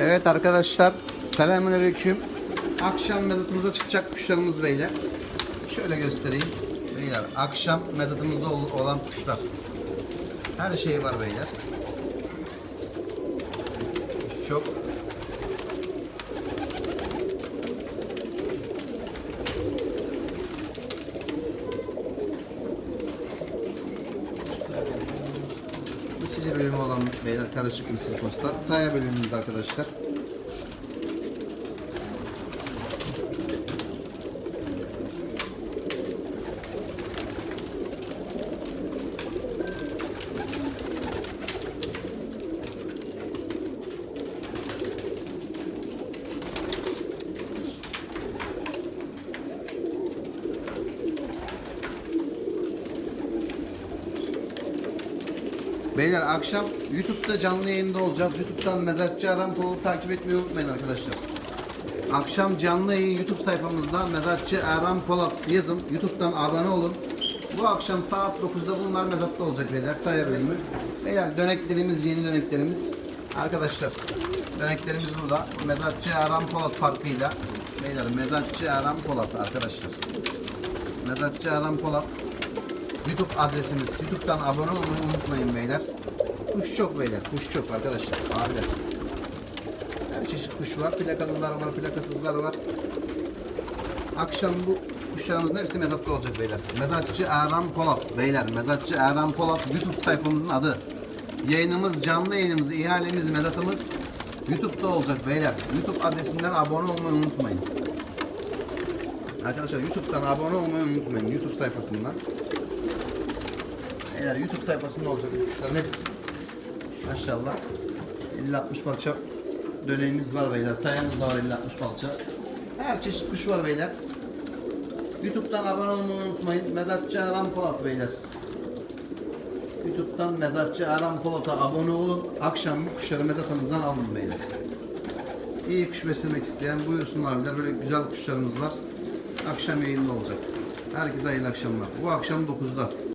Evet arkadaşlar selamünaleyküm. Akşam mezatımıza çıkacak kuşlarımız beyler. Şöyle göstereyim. Beyler akşam mezatımızda ol- olan kuşlar. Her şey var beyler. Çok. Mısırcı bölümü olan beyler karışık mısır postlar. Saya bölümümüz arkadaşlar. Beyler akşam YouTube'da canlı yayında olacağız. YouTube'dan Mezatçı Aram Polat'ı takip etmeyi unutmayın arkadaşlar. Akşam canlı yayın YouTube sayfamızda Mezatçı Erhan Polat yazın. YouTube'dan abone olun. Bu akşam saat 9'da bunlar mezatta olacak beyler. Saya bölümü. Beyler döneklerimiz yeni döneklerimiz. Arkadaşlar döneklerimiz burada. Mezatçı Erhan Polat farkıyla. Beyler Mezatçı Erhan Polat arkadaşlar. Mezatçı Erhan Polat. YouTube adresimiz. YouTube'dan abone olmayı unutmayın beyler. Kuş çok beyler. Kuş çok arkadaşlar. Abiler. Her çeşit kuş var. Plakalılar var, plakasızlar var. Akşam bu kuşlarımızın hepsi mezatta olacak beyler. Mezatçı Erhan Polat beyler. Mezatçı Erhan Polat YouTube sayfamızın adı. Yayınımız, canlı yayınımız, ihalemiz, mezatımız YouTube'da olacak beyler. YouTube adresinden abone olmayı unutmayın. Arkadaşlar YouTube'dan abone olmayı unutmayın. YouTube sayfasından. Beyler YouTube sayfasında olacak kuşların hepsi. Maşallah. 50-60 parça dönemimiz var beyler. Sayamız da var 50-60 parça. Her çeşit kuş var beyler. YouTube'dan abone olmayı unutmayın. Mezatçı Aram Polat beyler. YouTube'dan Mezatçı Aram Polat'a abone olun. Akşam bu kuşları mezatımızdan alın beyler. İyi kuş beslemek isteyen buyursun abiler. Böyle güzel kuşlarımız var. Akşam yayında olacak. Herkese hayırlı akşamlar. Bu akşam 9'da.